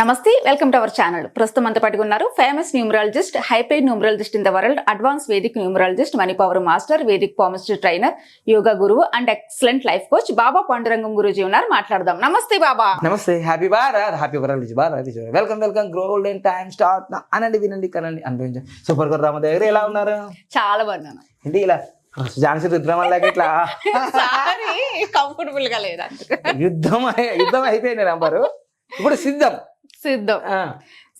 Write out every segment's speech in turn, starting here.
నమస్తే welcome to our channel. ప్రస్తుతం అంతా పట్టుకున్నారు famous numerologist హైపై numerologist in the world advance vedic numerologist money power master vedic palmistry trainer yoga గురువు and excellent life coach Baba Pandurangam Guruji ఉన్నారు. మాట్లాడదాం. నమస్తే బాబా. నమస్తే happy Bharat happy world Bharat welcome welcome golden time start అనండి వినండి కనండి. అనుభవించండి super గారు రామ దగ్గర ఎలా ఉన్నారు? చాలా బాగున్నాను. ఏంటి ఇలా? ఝాన్సీ ఇట్లా? కంఫర్టబుల్గా లేదు యుద్ధం యుద్ధం అయిపోయింది నంబరు ఇప్పుడు సిద్ధం. సిద్ధం.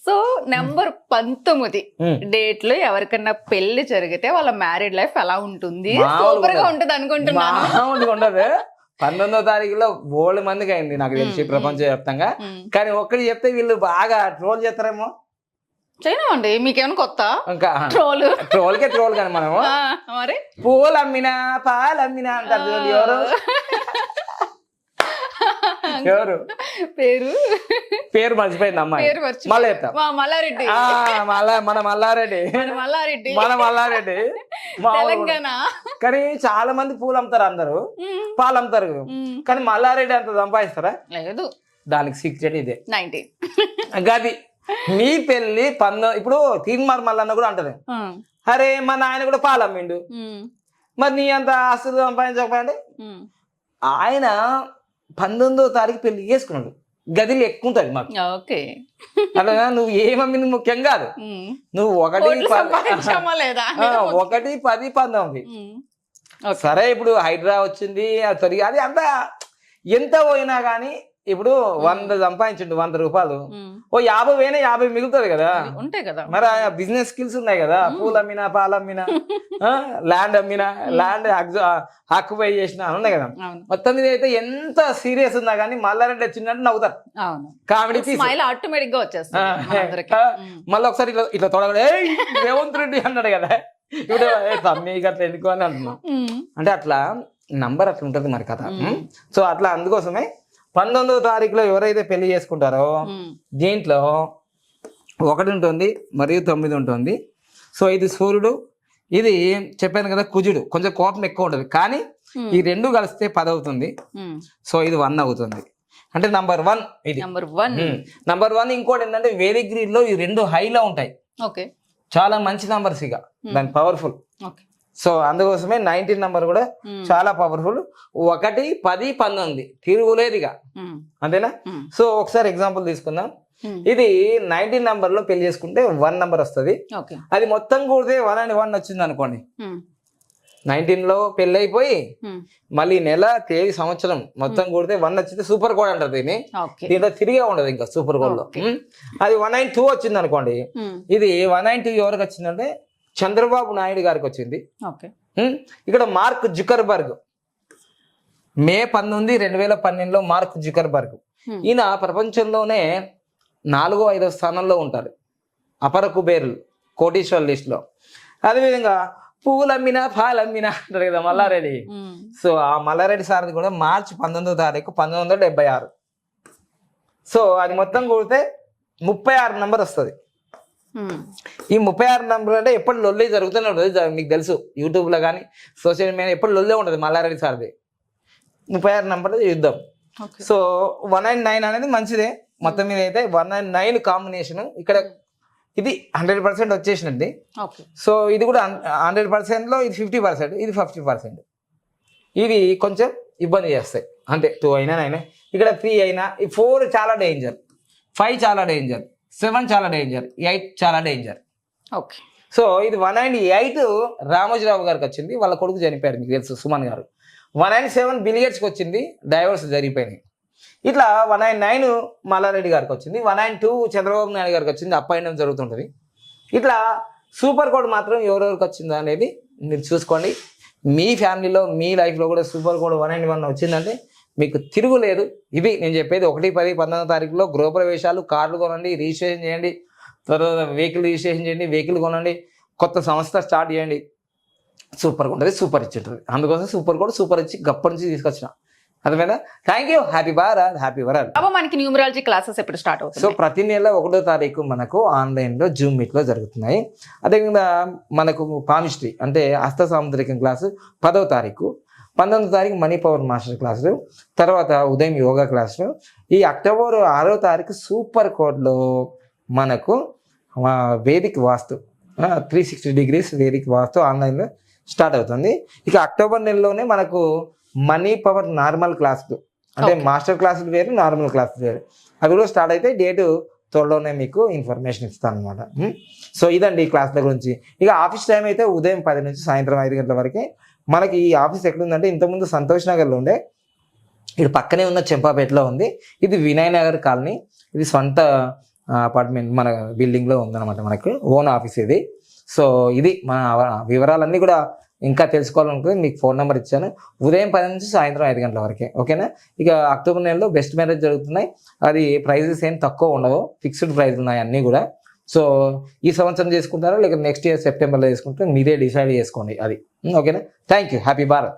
సో నెంబర్ పంతొమ్మిది. డేట్లో ఎవరికన్నా పెళ్ళి జరిగితే వాళ్ళ మ్యారీడ్ లైఫ్ ఎలా ఉంటుంది? సూపర్గా. ఉంటుంది అనుకుంటున్నాను. ఉండదు. పంతొమ్మిదో తారీఖులో బోల్డ్ మందికి అయింది నాకు తెలిసి ఉమ్, ప్రపంచవ్యాప్తంగా. ఉమ్. కానీ ఒక్కటి చెప్తే వీళ్ళు బాగా ట్రోల్ చేస్తారేమో? చేయమండి మీకేమైనా కొత్త? ఇంకా ట్రోల్. ట్రోల్కే ట్రోల్ కానీ మనము. మరి? పూలు అమ్మినా పాలు అమ్మినా అంటారు ఎవరు? ఎవరు? పేరు? పేరు మర్చిపోయింది అమ్మాయి. మళ్ళీ మల్లారెడ్డి. మన మల్లారెడ్డి. మల్లారెడ్డి. మన మల్లారెడ్డి. తెలంగాణ. కానీ చాలా మంది పూలు అమ్ముతారు అందరూ. పాలు అమ్ముతారు. కానీ మల్లారెడ్డి అంత సంపాదిస్తారా? లేదు. దానికి సీక్రెట్ ఇదే. నైన్టీన్ గది. మీ పెళ్ళి పంద ఇప్పుడు తీన్మార్ మల్లన్న కూడా అంటది. అరే మా నాయన కూడా పాలు అమ్మిండు. మరి నీ అంత ఆస్తులు సంపాదించకపోయండి ఆయన పంతొమ్మిదో తారీఖు పెళ్ళి చేసుకున్నాడు. గదిలో ఎక్కువ ఉంటుంది మాకు. ఓకే. అలా నువ్వు ఏమమ్మింది ముఖ్యం కాదు. నువ్వు ఒకటి ఒకటి పది పంతొమ్మిది సరే ఇప్పుడు హైడ్రా వచ్చింది అది అంత ఎంత పోయినా కానీ ఇప్పుడు వంద సంపాదించండు వంద రూపాయలు. ఓ యాభై పోయినా యాభై మిగులుతుంది కదా. ఉంటాయి కదా. మరి ఆ బిజినెస్ స్కిల్స్ ఉన్నాయి కదా. పూలు అమ్మినా పాలు అమ్మినా ల్యాండ్ అమ్మినా ల్యాండ్ ఆక్యుపై చేసిన ఉన్నాయి కదా. మొత్తం మీద అయితే ఎంత సీరియస్ ఉన్నా కానీ మల్లారెడ్డి వచ్చిందంటే నవ్వుతారు. కామెడీ ఆటోమేటిక్గా ఉమ్. మళ్ళీ ఒకసారి ఇట్లా ఇట్లా తొడగడు "ఏయ్, రేవంత్ రెడ్డి అన్నాడు కదా. ఇప్పుడు "ఏ, తమ్మి అట్లా ఎందుకు అని అంటున్నాం. అంటే అట్లా నంబర్ అట్లా ఉంటుంది మరి కథ. సో అట్లా అందుకోసమే పంతొమ్మిదవ తారీఖులో ఎవరైతే పెళ్ళి చేసుకుంటారో దీంట్లో ఒకటి ఉంటుంది మరియు తొమ్మిది ఉంటుంది. సో ఇది సూర్యుడు ఇది చెప్పాను కదా కుజుడు. కొంచెం కోపం ఎక్కువ ఉంటుంది. కానీ ఈ రెండు కలిస్తే పది అవుతుంది. సో ఇది వన్ అవుతుంది. అంటే నంబర్ వన్ ఇది. Number one. నంబర్ వన్ ఇంకోటి ఏంటంటే వేదిక్ గ్రీడ్లో ఈ రెండు హైలో ఉంటాయి. ఓకే. చాలా మంచి నంబర్స్ ఇక. దాని పవర్ఫుల్. ఓకే. సో అందుకోసమే నైన్టీన్ నంబర్ కూడా చాలా పవర్ఫుల్. ఒకటి పది పంతొమ్మిది. తిరుగులేదు ఇక. అంతేనా? సో ఒకసారి ఎగ్జాంపుల్ తీసుకుందాం. ఇది నైన్టీన్ నంబర్లో పెళ్ళి చేసుకుంటే వన్ నంబర్ వస్తుంది. అది మొత్తం కూడితే వన్ అండ్ వన్ వచ్చింది అనుకోండి. నైన్టీన్లో పెళ్ళి అయిపోయి మళ్ళీ నెల తేదీ సంవత్సరం మొత్తం కూడితే వన్ వచ్చింది. సూపర్ కోడ్ అంటారు దీన్ని. దీంట్లో తిరిగే ఉండదు ఇంకా సూపర్ కోడ్లో. అది వన్ నైన్ టూ వచ్చింది అనుకోండి. ఇది వన్ నైన్ టూ ఎవరికి వచ్చిందంటే చంద్రబాబు నాయుడు గారికి వచ్చింది. ఇక్కడ మార్క్ జుకర్బర్గ్. మే పంతొమ్మిది రెండు వేల పన్నెండులో మార్క్ జుకర్బర్గ్. ఈయన ప్రపంచంలోనే నాలుగో ఐదో స్థానంలో ఉంటారు. అపర కుబేరులు కోటీశ్వర్ లిస్ట్లో. అదేవిధంగా పువ్వులు అమ్మినా పాలు అమ్మినా అంటారు కదా మల్లారెడ్డి. సో ఆ మల్లారెడ్డి సార్ది కూడా మార్చి పంతొమ్మిదో తారీఖు పంతొమ్మిది వందల డెబ్బై ఆరు. సో అది మొత్తం కూడితే ముప్పై ఆరు నంబర్ వస్తుంది. ఈ ముప్పై ఆరు నంబర్ అంటే ఎప్పుడు లొల్లి జరుగుతూనే ఉంటుంది మీకు తెలుసు. యూట్యూబ్లో కానీ సోషల్ మీడియా ఎప్పుడు లొల్లే ఉంటుంది మల్లారెడ్డి సార్ది. ముప్పై ఆరు నంబర్ యుద్ధం. సో వన్ నైన్ నైన్ అనేది మంచిదే. మొత్తం మీద అయితే వన్ నైన్ నైన్ కాంబినేషన్. ఇక్కడ ఇది హండ్రెడ్ పర్సెంట్ వచ్చేసినది సో ఇది కూడా హండ్రెడ్ పర్సెంట్లో ఇది ఫిఫ్టీ పర్సెంట్ ఇది ఫిఫ్టీ పర్సెంట్. ఇవి కొంచెం ఇబ్బంది చేస్తాయి. అంతే. టూ అయినా నైన్. ఇక్కడ త్రీ అయినా ఈ ఫోర్ చాలా డేంజర్. ఫైవ్ చాలా డేంజర్. సెవెన్ చాలా డేంజర్ ఎయిట్ చాలా డేంజర్. ఓకే. సో ఇది వన్ నైన్ ఎయిట్ రామోజీరావు గారికి వచ్చింది వాళ్ళ కొడుకు చనిపోయారు మీకు తెలుసు సుమన్ గారు. వన్ నైన్ సెవెన్ బిలిగేట్స్కి వచ్చింది డైవర్స్ జరిగిపోయినాయి. ఇట్లా వన్ నైన్ నైన్ మల్లారెడ్డి గారికి వచ్చింది one nine two Chandrababu Naidu గారికి వచ్చింది అప్ అయిన జరుగుతుంటుంది. ఇట్లా సూపర్ కోడ్ మాత్రం ఎవరెవరికి వచ్చిందా అనేది మీరు చూసుకోండి. మీ ఫ్యామిలీలో మీ లైఫ్లో కూడా super code one nine one వచ్చిందంటే మీకు తిరుగులేదు. ఇవి నేను చెప్పేది ఒకటి పది పంతొమ్మిదో తారీఖులో గృహప్రవేశాలు కార్లు కొనండి రిజిస్ట్రేషన్ చేయండి తర్వాత వెహికల్ రిజిస్ట్రేషన్ చేయండి వెహికల్ కొనండి కొత్త సంస్థ స్టార్ట్ చేయండి. సూపర్గా ఉంటుంది సూపర్ ఇచ్చి ఉంటుంది అందుకోసం సూపర్ కూడా సూపర్ ఇచ్చి గప్పటి నుంచి తీసుకొచ్చిన. అర్థమైనా thank you happy Bharat happy world మనకి న్యూమరాలజీ క్లాసెస్ ఎప్పుడు స్టార్ట్ సో అవుతుంది ప్రతి నెల ఒకటో తారీఖు మనకు ఆన్లైన్లో జూమ్ మీట్లో జరుగుతున్నాయి. అదేవిధంగా మనకు పామిస్ట్రీ అంటే హస్త సాముద్రికం క్లాసు పదో తారీఖు పంతొమ్మిదో తారీఖు మనీ పవర్ మాస్టర్ క్లాసులు తర్వాత ఉదయం యోగా క్లాసులు. ఈ అక్టోబర్ ఆరో తారీఖు సూపర్ కోడ్లో మనకు vedic vastu three sixty degrees vedic vastu ఆన్లైన్లో స్టార్ట్ అవుతుంది. ఇక అక్టోబర్ నెలలోనే మనకు మనీ పవర్ నార్మల్ క్లాసులు అంటే. మాస్టర్ క్లాసులు వేరు నార్మల్ క్లాసులు వేరు. అవి కూడా స్టార్ట్ అయితే డేటు త్వరలోనే మీకు ఇన్ఫర్మేషన్ ఇస్తాను అనమాట సో ఇదండి ఈ క్లాస్ల గురించి. ఇక ఆఫీస్ టైం అయితే ఉదయం పది నుంచి సాయంత్రం ఐదు గంటల వరకు. మనకి ఈ ఆఫీస్ ఎక్కడుందంటే ఇంతకుముందు సంతోష్ నగర్లో ఉండే. ఇది పక్కనే ఉన్న చెంపాపేటలో ఉంది. ఇది వినయ్ నగర్ కాలనీ. ఇది సొంత అపార్ట్మెంట్ మన బిల్డింగ్లో ఉందన్నమాట మనకు. ఓన్ ఆఫీస్ ఇది. సో ఇది మన వివరాలన్నీ కూడా ఇంకా తెలుసుకోవాలనుకుంటే మీకు ఫోన్ నెంబర్ ఇచ్చాను. ఉదయం పది నుంచి సాయంత్రం ఐదు గంటల వరకే. ఓకేనా? ఇక అక్టోబర్ నెలలో బెస్ట్ మ్యారేజ్ జరుగుతున్నాయి. అది ప్రైజెస్ ఏం తక్కువ ఉండవు. ఫిక్స్డ్ ప్రైస్ ఉన్నాయి అన్నీ కూడా. సో ఈ సంవత్సరం చేసుకుంటారా? లేక నెక్స్ట్ ఇయర్ సెప్టెంబర్లో చేసుకుంటే మీరే డిసైడ్ చేసుకోండి అది. ఓకేనా? Thank you happy Bharat.